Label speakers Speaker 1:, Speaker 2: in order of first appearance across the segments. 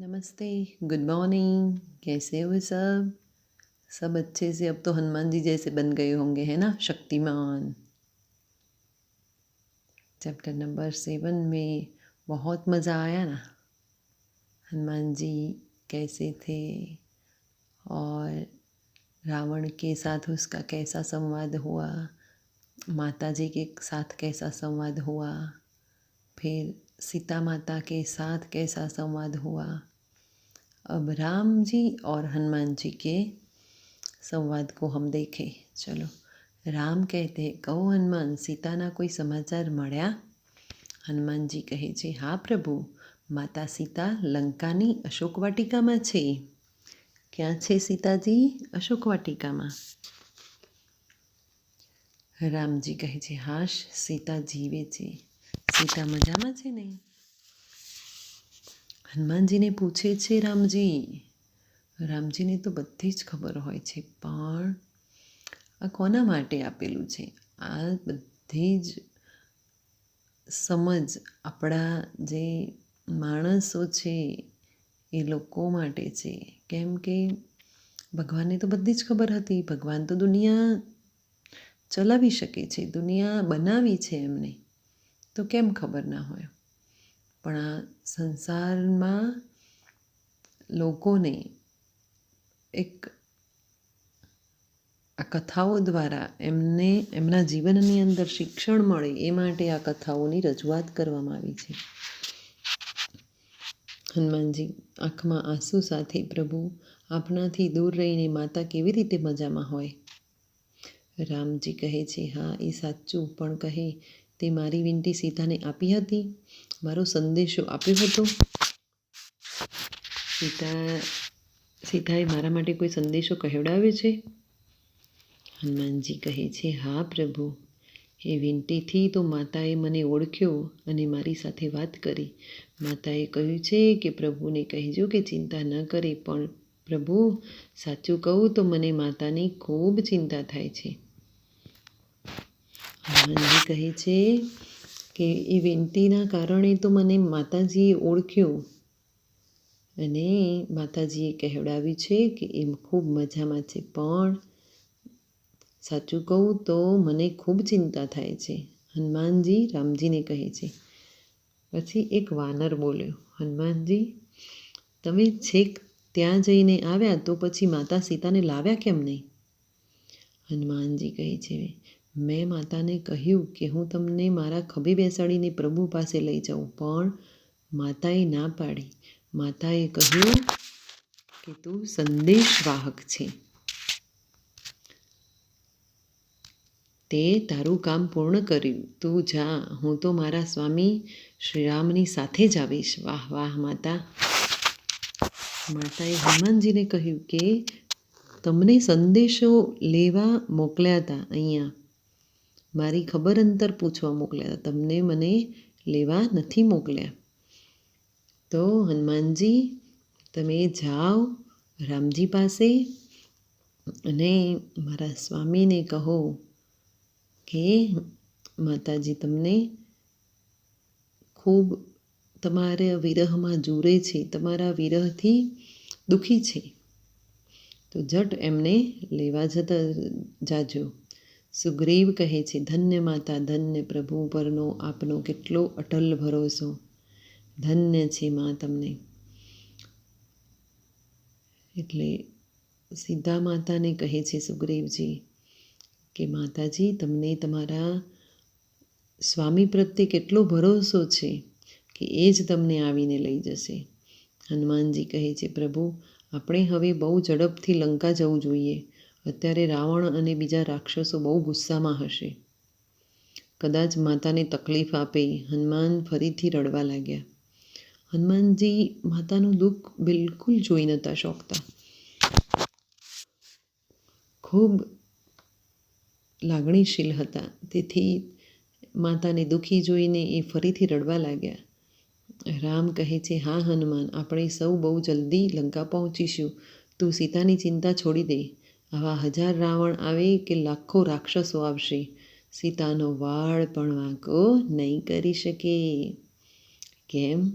Speaker 1: नमस्ते good morning कैसे हो सब? सब अच्छे से, अब तो हनुमान जी जैसे बन गए होंगे, है ना? शक्तिमान। चैप्टर नंबर सेवन में बहुत मज़ा आया ना? हनुमान जी कैसे थे? और रावण के साथ उसका कैसा संवाद हुआ? माता जी के साथ कैसा संवाद हुआ? फिर सीता माता के साथ कैसा संवाद हुआ अब राम जी और हनुमान जी के संवाद को हम देखें चलो રામ કહેતે કહો હનુમાન સીતાના કોઈ સમાચાર મળ્યા હનુમાનજી કહે છે હા પ્રભુ માતા સીતા લંકાની અશોક વાટિકામાં છે ક્યાં છે સીતાજી અશોક વાટિકામાં રામજી કહે છે હાશ સીતા જીવે છે સીતા મજામાં છે ને હનુમાનજીને પૂછે છે, રામજી, રામજીને તો બધી જ ખબર હોય છે, પણ આ કોના માટે આપેલું છે? આ બધી જ સમજ આપણા જે માણસો છે, એ લોકો માટે છે. કેમ કે ભગવાનને તો બધી જ ખબર હતી. ભગવાન તો દુનિયા ચલાવી શકે છે, દુનિયા બનાવી છે એમને. તો કેમ ખબર ના હોય? પણ આ સંસારમાં લોકોને એક આ કથાઓ દ્વારા એમને, એમના જીવનની અંદર શિક્ષણ મળે એ માટે આ કથાઓની રજૂઆત કરવામાં આવી છે. હનુમાનજી આંખમાં આંસુ સાથે, પ્રભુ આપનાથી દૂર રહીને માતા કેવી રીતે મજામાં હોય? રામજી કહે છે, હા, એ સાચું, પણ કહે તે મારી વિનંતી સીતાને આપી હતી. મારો સંદેશો આપ્યો હતો. સીતા, સીતાએ મારા માટે કોઈ સંદેશો કહેવડાવ્યો છે? હનુમાનજી કહે છે, હા, પ્રભુ. એ વિનંતીથી તો માતાએ મને ઓળખ્યો અને મારી સાથે વાત કરી. માતાએ કહ્યું છે કે પ્રભુને કહેજો કે ચિંતા ન કરે, પણ પ્રભુ, સાચું કહું તો મને માતાની ખૂબ ચિંતા થાય છે. હનુમાનજી કહે છે કે એ વિનંતીના કારણે તો મને માતાજીએ ઓળખ્યું. અને માતાજીએ કહેવડાવ્યું છે કે એ ખૂબ મજામાં છે, પણ સાચું કહું તો મને ખૂબ ચિંતા થાય છે. હનુમાનજી રામજીને કહે છે. પછી એક વાનર બોલ્યો, હનુમાનજી, તમે છેક ત્યાં જઈને આવ્યા તો પછી માતા સીતાને લાવ્યા કેમ નહીં? હનુમાનજી કહે છે મેં માતાને કહ્યું કે હું તમને મારા ખભે બેસાડીને પ્રભુ પાસે લઈ જાઉં, પણ માતાએ ના પાડી. માતાએ કહ્યું કે તું સંદેશવાહક છે. તે તારું કામ પૂર્ણ કર્યું. તું જા, હું તો મારા સ્વામી શ્રીરામની સાથે જ આવીશ. વાહ વાહ, માતા. માતાએ હનુમાનજીને કહ્યું કે તમને સંદેશો લેવા મોકલ્યા હતા અહીંયા. મારી ખબર અંતર પૂછવા મોકલ્યા તમને મને લેવા નથી મોકલ્યા. તો હનુમાનજી, તમે જાઓ રામજી પાસે અને મારા સ્વામીને કહો કે માતાજી તમને ખૂબ તમારા વિરહમાં જુરે છે, તમારા વિરહથી દુઃખી છે. તો જટ એમને લેવા જતા જાજો. સુગ્રીવ કહે છે, ધન્ય માતા, ધન્ય પ્રભુ પરનો આપનો કેટલો અટલ ભરોસો. ધન્ય છે માં તમને. એટલે સીધા માતાને કહે છે સુગ્રીવજી કે, માતાજી, તમને તમારા સ્વામી પ્રત્યે કેટલો ભરોસો છે કે એ જ તમને આવીને લઈ જશે. હનુમાનજી કહે છે, પ્રભુ, આપણે હવે બહુ ઝડપથી લંકા જવું જોઈએ. અત્યારે રાવણ અને બીજા રાક્ષસો બહુ ગુસ્સામાં હશે. કદાચ માતાને તકલીફ આપે, હનુમાન ફરીથી રડવા લાગ્યા. હનુમાનજી માતાનું દુઃખ બિલકુલ જોઈ નહોતા શોખતા ખૂબ લાગણીશીલ હતા. તેથી માતાને દુઃખી જોઈને એ ફરીથી રડવા લાગ્યા. રામ કહે છે, હા હનુમાન, આપણે સૌ બહુ જલ્દી લંકા પહોંચીશું. તું સીતાની ચિંતા છોડી દે. આવા હજાર રાવણ આવે કે લાખો રાક્ષસો આવશે. સીતાનો વાળ પણ વાંકો નહીં કરી શકે. કેમ?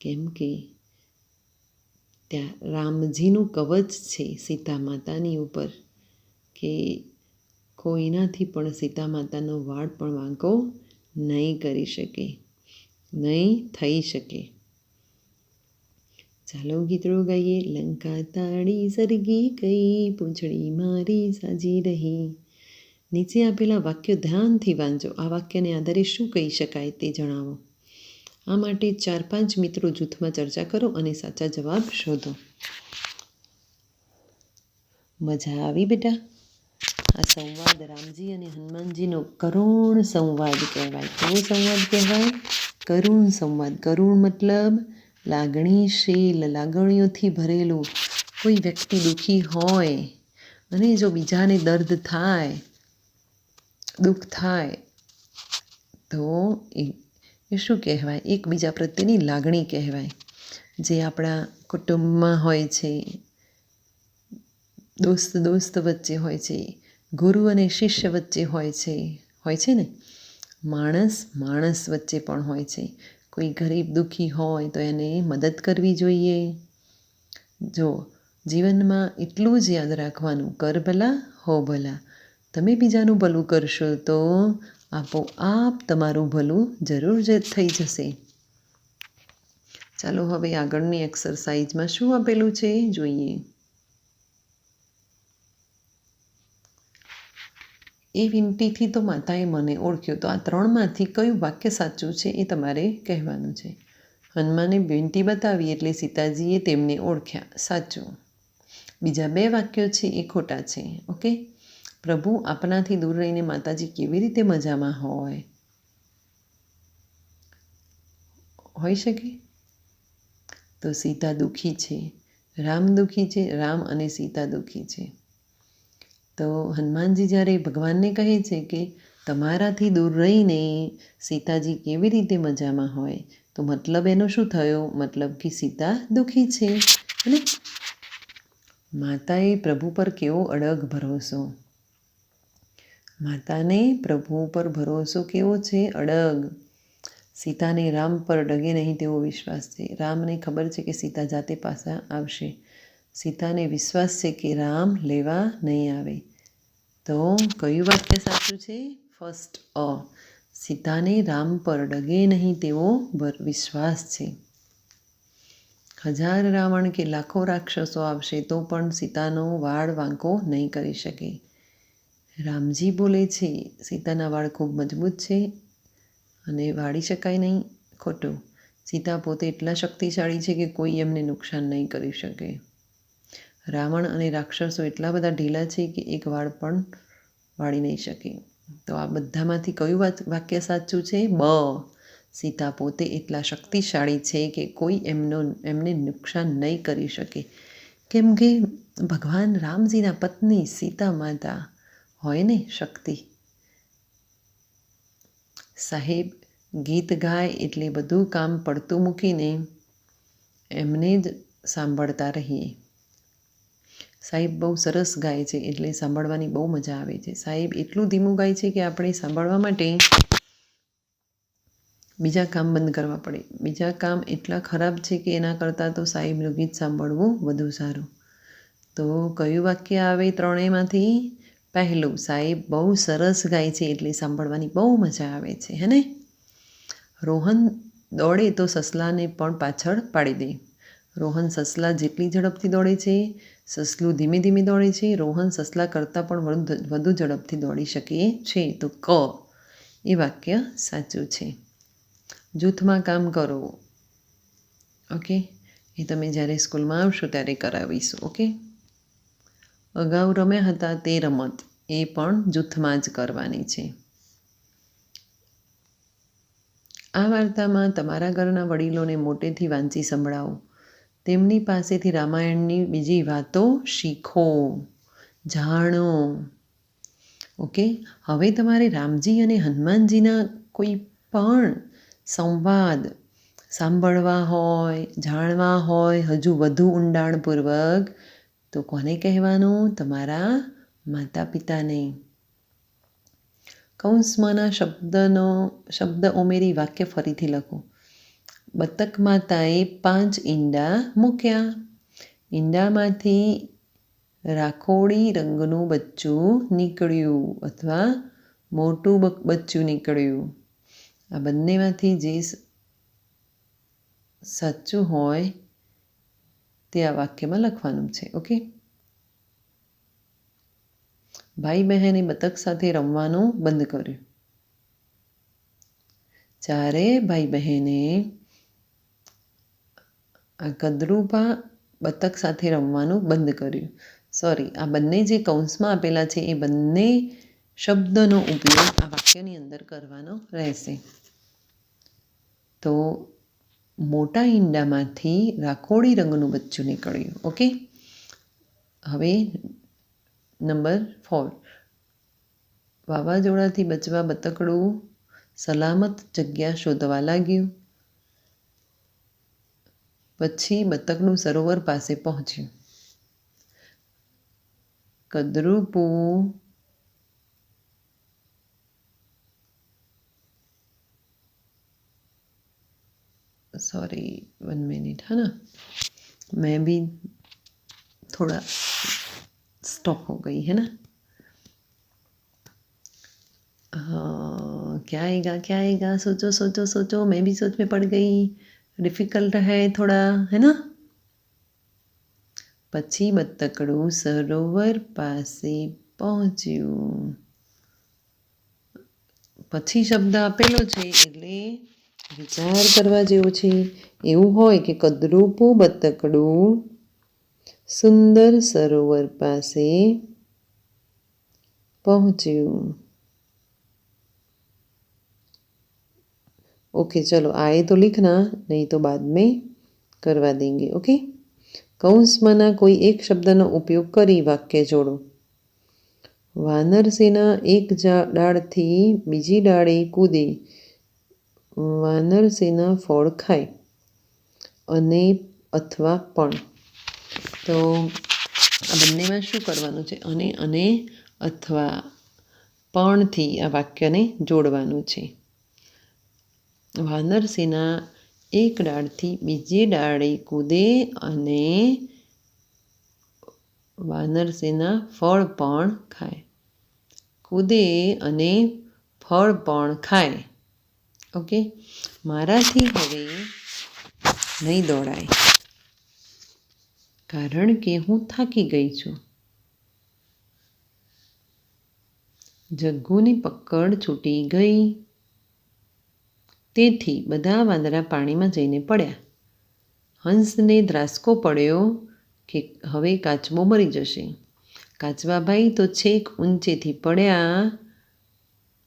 Speaker 1: કેમ કે ત્યાં રામજીનું કવચ છે સીતા માતાની ઉપર કે કોઈનાથી પણ સીતા માતાનો વાળ પણ વાંકો નહીં કરી શકે. નહીં થઈ શકે. ચાલો ગીતડો ગાઈએ. લંકા તાળી સરગી કઈ પૂંછડી મારી સાજી રહી. નીચે આપેલા વાક્યો ધ્યાનથી વાંચો. આ વાક્યને આધારે શું કહી શકાય તે જણાવો. આ માટે ચાર પાંચ મિત્રો જૂથમાં ચર્ચા કરો અને સાચા જવાબ શોધો. મજા આવી બેટા. આ સંવાદ રામજી અને હનુમાનજીનો કરુણ સંવાદ કહેવાય. કેવો સંવાદ કહેવાય? કરુણ સંવાદ. કરુણ મતલબ લાગણીશીલ, લાગણીઓથી ભરેલું કોઈ વ્યક્તિ દુઃખી હોય, અને જો બીજાને દર્દ થાય, દુઃખ થાય, તો એ એ શું કહેવાય? એકબીજા પ્રત્યેની લાગણી કહેવાય. જે આપણા કુટુંબમાં હોય છે, દોસ્ત દોસ્ત વચ્ચે હોય છે, ગુરુ અને શિષ્ય વચ્ચે હોય છે હોય છે ને? માણસ માણસ વચ્ચે પણ હોય છે. કોઈ ગરીબ દુઃખી હોય તો એને મદદ કરવી જોઈએ. જો જીવનમાં એટલું જ યાદ રાખવાનું, કર ભલા, હો ભલા. તમે બીજાનું ભલું કરશો તો આપોઆપ તમારું ભલું જરૂર જ થઈ જશે. ચાલો હવે આગળની એક્સરસાઇઝમાં શું આપેલું છે? જોઈએ. એ વિનંતીથી તો માતાએ મને ઓળખ્યો. તો આ ત્રણમાંથી કયું વાક્ય સાચું છે એ તમારે કહેવાનું છે. હનુમાને વિનંતી બતાવી એટલે સીતાજીએ તેમને ઓળખ્યા. સાચું. બીજા બે વાક્યો છે એ ખોટા છે. ઓકે? પ્રભુ આપનાથી દૂર રહીને માતાજી કેવી રીતે મજામાં હોય? હોઈ શકે? તો સીતા દુઃખી છે. રામ દુઃખી છે. રામ અને સીતા દુઃખી છે. તો હનુમાનજી જ્યારે ભગવાનને કહે છે કે તમારાથી દૂર રહીને સીતાજી કેવી રીતે મજામાં હોય, તો મતલબ એનો શું થયો? મતલબ કે સીતા દુઃખી છે. અને માતાએ પ્રભુ પર કેવો અડગ ભરોસો? માતાને પ્રભુ પર ભરોસો કેવો છે? અડગ. સીતાને રામ પર ડગે નહીં તેવો વિશ્વાસ છે. રામને ખબર છે કે સીતા જાતે પાછા આવશે. સીતાને વિશ્વાસ છે કે રામ લેવા નહીં આવે. તો કયું વાક્ય સાચું છે? ફર્સ્ટ અ. સીતાને રામ પર ડગે નહીં તેવો વિશ્વાસ છે. હજાર રાવણ કે લાખો રાક્ષસો આવશે તો પણ સીતાનો વાળ વાંકો નહીં કરી શકે. રામજી બોલે છે, સીતાના વાળ ખૂબ મજબૂત છે અને વાળી શકાય નહીં. ખોટું. સીતા પોતે એટલા શક્તિશાળી છે કે કોઈ એમને નુકસાન નહીં કરી શકે. રાવણ અને રાક્ષસો એટલા બધા ઢીલા છે કે એક વાળ પણ વાળી નહીં શકે. તો આ બધામાંથી કયું વાક્ય સાચું છે? બ. સીતા પોતે એટલા શક્તિશાળી છે કે કોઈ એમનો, એમને નુકસાન નહીં કરી શકે. કેમ કે ભગવાન રામજીના પત્ની સીતા માતા હોય ને શક્તિ. સાહેબ, ગીત ગાય એટલે બધું કામ પડતું મૂકીને એમને જ સાંભળતા રહીએ. સાહેબ બહુ સરસ ગાય છે, એટલે સાંભળવાની બહુ મજા આવે છે. સાહેબ એટલું ધીમું ગાય છે કે આપણે સાંભળવા માટે બીજા કામ બંધ કરવા પડે. બીજા કામ એટલા ખરાબ છે કે એના કરતાં તો સાહેબનું ગીત સાંભળવું વધુ સારું. તો કયું વાક્ય આવે ત્રણેયમાંથી? પહેલું, સાહેબ બહુ સરસ ગાય છે, એટલે સાંભળવાની બહુ મજા આવે છે, હે ને? રોહન દોડે તો સસલાને પણ પાછળ પાડી દે. રોહન સસલા જેટલી ઝડપથી દોડે છે, સસલું ધીમે ધીમે દોડે છે, રોહન સસલા કરતાં પણ વધુ ઝડપથી દોડી શકે છે. તો ક, એ વાક્ય સાચું છે. જૂથમાં કામ કરો. ઓકે? એ તમે જ્યારે સ્કૂલમાં આવશો ત્યારે કરાવીશું, ઓકે? અગાઉ રમ્યા હતા તે રમત, એ પણ જૂથમાં જ કરવાની છે. આ વાર્તામાં તમારા ઘરના વડીલોને મોટેથી વાંચી સંભળાવો. તેમની પાસેથી રામાયણની બીજી વાતો શીખો, જાણો. ઓકે? હવે તમારે રામજી અને હનુમાનજીના કોઈ પણ સંવાદ સાંભળવા હોય, જાણવા હોય, હજુ વધુ ઊંડાણપૂર્વક, તો કોને કહેવાનું? તમારા માતા પિતાને કૌંસમાંના શબ્દનો, શબ્દ ઉમેરી વાક્ય ફરીથી લખો. બતક માતાએ પાંચ ઈંડા મૂક્યા. ઈંડામાંથી રાખોડી રંગનું બચ્ચું નીકળ્યું અથવા મોટું બચ્ચું નીકળ્યું. આ બંનેમાંથી જે સાચું હોય તે આ વાક્યમાં લખવાનું છે, ઓકે? ભાઈ બહેને બતક સાથે રમવાનું બંધ કર્યું. જ્યારે ભાઈ બહેને આ કદરૂપા બતક સાથે રમવાનું બંધ કર્યું. સોરી આ બંને જે કૌંસમાં આપેલા છે, એ બંને શબ્દનો ઉપયોગ આ વાક્યની અંદર કરવાનો રહેશે. તો મોટા ઈંડામાંથી રાખોડી રંગનું બચ્ચું નીકળ્યું, ઓકે? હવે નંબર ફોર વાવાઝોડાથી બચવા બતકડું સલામત જગ્યા શોધવા લાગ્યું. પછી બતકનું સરોવર પાસે પહોંચ્યું કદરૂપું सॉरी वन मिनट है ना मैं भी थोड़ा स्टॉप हो गई है ना हाँ क्या आएगा क्या आएगा सोचो सोचो सोचो मैं भी सोच में पड़ गई डिफ़िकल्ट है, थोड़ा, है ना? पक्षी बत्तकड़ू सरोवर पास पहुंचू पक्षी शब्द आपेलो एट्ले विचार करवा जो कि कदरूपू बत्तकड़ू सुंदर सरोवर पास पहुंचू ओके चलो आए तो लिखना नहीं तो बाद में करवा देंगे ओके કૌંસમાંના કોઈ એક શબ્દનો ઉપયોગ કરી વાક્ય જોડો વાનરસેના એક જા- ડાળથી બીજી ડાળે કૂદે વાનરસેના ફળ ખાય અને અથવા પણ તો આ બંનેમાં શું કરવાનું છે અને અને અથવા પણથી આ વાક્યને જોડવાનું છે વાનરસેના એક ડાળથી બીજી ડાળે કૂદે અને વાનરસેના ફળ પણ ખાય. કૂદે અને ફળ પણ ખાય. ઓકે મારાથી હવે નહીં દોડાય. કારણ કે હું થાકી ગઈ છું. જગ્ગુની પકડ છૂટી ગઈ. તેથી બધા વાંદરા પાણીમાં જઈને પડ્યા. હંસને ધ્રાસકો પડ્યો કે હવે કાચબો મરી જશે. કાચબાભાઈ તો છેક ઊંચેથી પડ્યા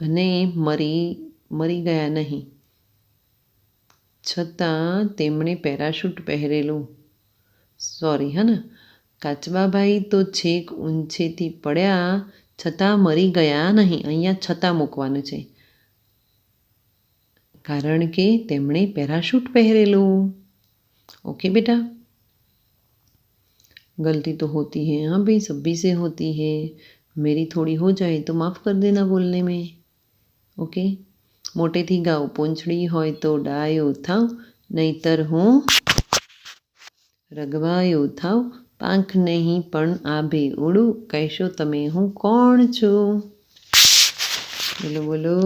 Speaker 1: અને મરી મરી ગયા નહીં. છતાં તેમણે પેરાશૂટ પહેરેલું. સોરી હા ને? કાચબાભાઈ તો છેક ઊંચેથી પડ્યા છતાં મરી ગયા નહીં. અહીંયા છતાં મૂકવાનું છે. કારણ કે તેમણે પેરાશૂટ પહેરેલું ओके बेटा गलती तो होती है हाँ भाई सभी से होती है मेरी थोड़ी हो जाए तो माफ़ कर देना बोलने में ओके મોટેથી ગાઓ પૂંછડી હોય તો ડાયો થાવ નહીતર હું રગવાયો થાવ પાંખ નહીં પણ આભે ઉડું કહેશો તમે હું કોણ છું બોલો બોલો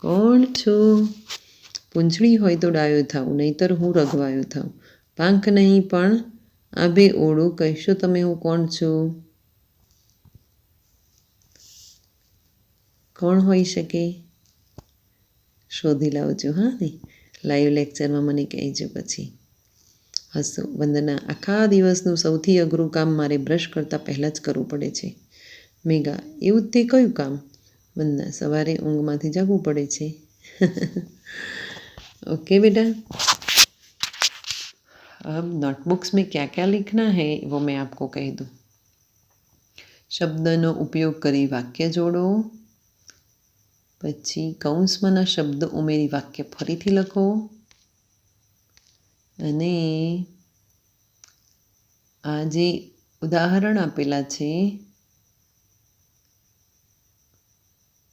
Speaker 1: કોણ છું? પૂંછડી હોય તો ડાયો થાવ, નહીતર હું રઘવાયો થાવ. પાંખ નહીં, પણ આભે ઓળું કહેશો તમે હું કોણ છું? કોણ હોઈ શકે? શોધી લાવજો, હા ને? લાઈવ લેક્ચરમાં મને કહેજો પછી. હસો વંદના. આખા દિવસનું સૌથી અઘરું કામ મારે બ્રશ કરતાં પહેલાં જ કરવું પડે છે. મેગા, એવું તે કયું કામ? વંદના સવારે ઊંઘમાંથી જાગવું પડે છે ओके बेटा अब नोटबुक्स में क्या क्या लिखना है वो मैं आपको कह दूँ શબ્દનો ઉપયોગ કરી વાક્ય જોડો પછી કૌંસમાંના શબ્દ ઉમેરી વાક્ય ફરીથી લખો અને આ જે ઉદાહરણ આપેલા છે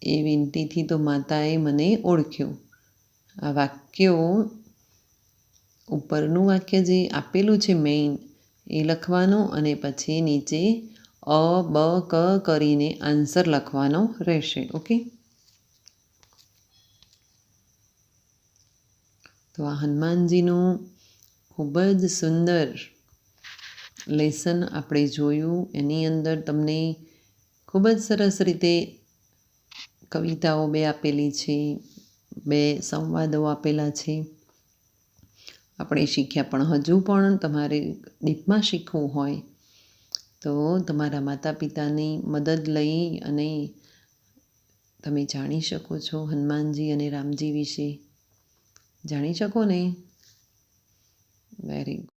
Speaker 1: એ વિનંતીથી તો માતાએ મને ઓળખ્યો. આ વાક્યો ઉપરનું વાક્ય જે આપેલું છે મેઇન એ લખવાનો અને પછી નીચે અ, બ, ક કરીને આન્સર લખવાનો રહેશે ઓકે તો આ હનુમાનજીનું ખૂબ જ સુંદર લેસન આપણે જોયું. એની અંદર તમને ખૂબ જ સરસ રીતે કવિતાઓ બે આપેલી છે, બે સંવાદો આપેલા છે. આપણે શીખ્યા પણ હજુ પણ તમારે ડીપમાં શીખવું હોય તો તમારા માતા પિતાની મદદ લઈ અને તમે જાણી શકો છો હનુમાનજી અને રામજી વિશે. જાણી શકો ને? Very good